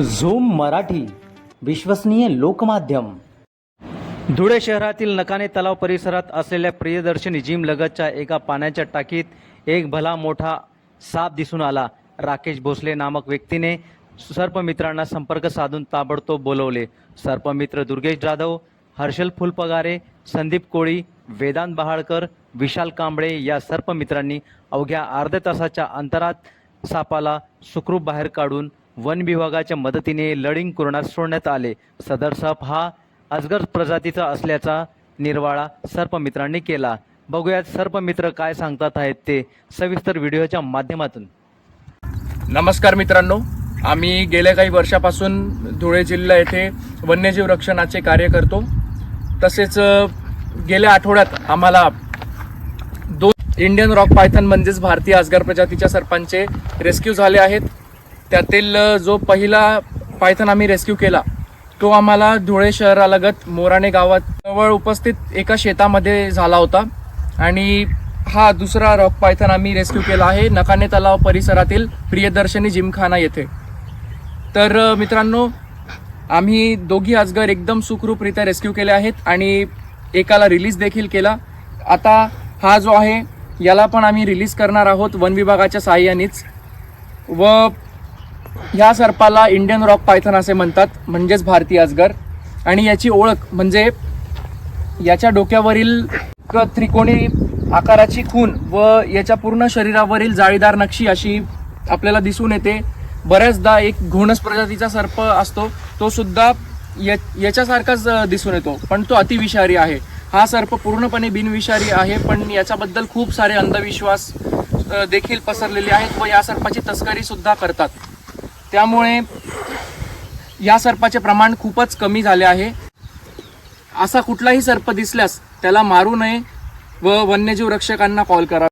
Zoom Marathi विश्वसनीय लोकमाध्यम. धुळे शहरातील नकाने तलाव परिसरात असलेल्या प्रियदर्शनी जिम लगतच्या एका पाण्याच्या टाकीत एक भला मोठा साप दिसून आला. राकेश भोसले नामक व्यक्तीने सर्पमित्रांना संपर्क साधून ताबडतोब बोलवले. सर्पमित्र दुर्गेश जाधव हर्षल फुलपगारे संदीप कोळी वेदांत बहाळकर विशाल कांबळे या सर्पमित्रांनी अवघ्या अर्ध्या तासाच्या अंतरात सापाला सुखरूप बाहेर काढून वन विभागाच्या मदतीने लढिंग कुरणात सोडण्यात आले. सदर साप हा अजगर प्रजातीचा असल्याचा निर्वाळा सर्पमित्रांनी केला. बघूयात सर्पमित्र काय सांगतात आहेत ते सविस्तर व्हिडिओच्या माध्यमातून. नमस्कार मित्रांनो. आम्ही गेल्या काही वर्षापासून धुळे जिल्हा येथे वन्यजीव रक्षणाचे कार्य करतो. तसेच गेल्या आठवड्यात आम्हाला दोन इंडियन रॉक पायथन म्हणजेच भारतीय अजगर प्रजातीच्या सर्पांचे रेस्क्यू झाले आहेत. त्यातील जो पहिला पायथन आम्ही रेस्क्यू केला तो आम्हाला धुळे शहरालगत मोराणे गावात जवळ उपस्थित एका शेतामध्ये झाला होता. आणि हा दुसरा रॉक पायथन आम्ही रेस्क्यू केला आहे नकाने तलाव परिसरातील प्रियदर्शनी जिमखाना येथे. तर मित्रांनो आम्ही दोघी अजगर एकदम सुखरूपरित्या रेस्क्यू केले आहेत आणि एकाला रिलीज देखील केला. आता हा जो आहे याला पण आम्ही रिलीज करणार आहोत वन विभागाच्या सहाय्यानेच व ह्या सर्पाला इंडियन रॉक पायथन असे म्हणतात म्हणजेच भारतीय अजगर आणि याची ओळख म्हणजे याच्या डोक्यावरील क- त्रिकोणी आकाराची खून व याच्या पूर्ण शरीरावरील जाळीदार नक्षी अशी आपल्याला दिसून येते. बऱ्याचदा एक घोणस प्रजातीचा सर्प असतो तो सुद्धा या याच्यासारखाच दिसून येतो. पण तो अतिविषारी आहे. हा सर्प पूर्णपणे बिनविषारी आहे पण याच्याबद्दल खूप सारे अंधविश्वास देखील पसरलेले आहेत व या सर्पाची तस्करी सुद्धा करतात. त्यामुळे या सर्पाचे प्रमाण खूपच कमी झाले आहे. असा कुठलाही सर्प दिसल्यास त्याला मारू नये व वन्यजीव रक्षकांना कॉल करा.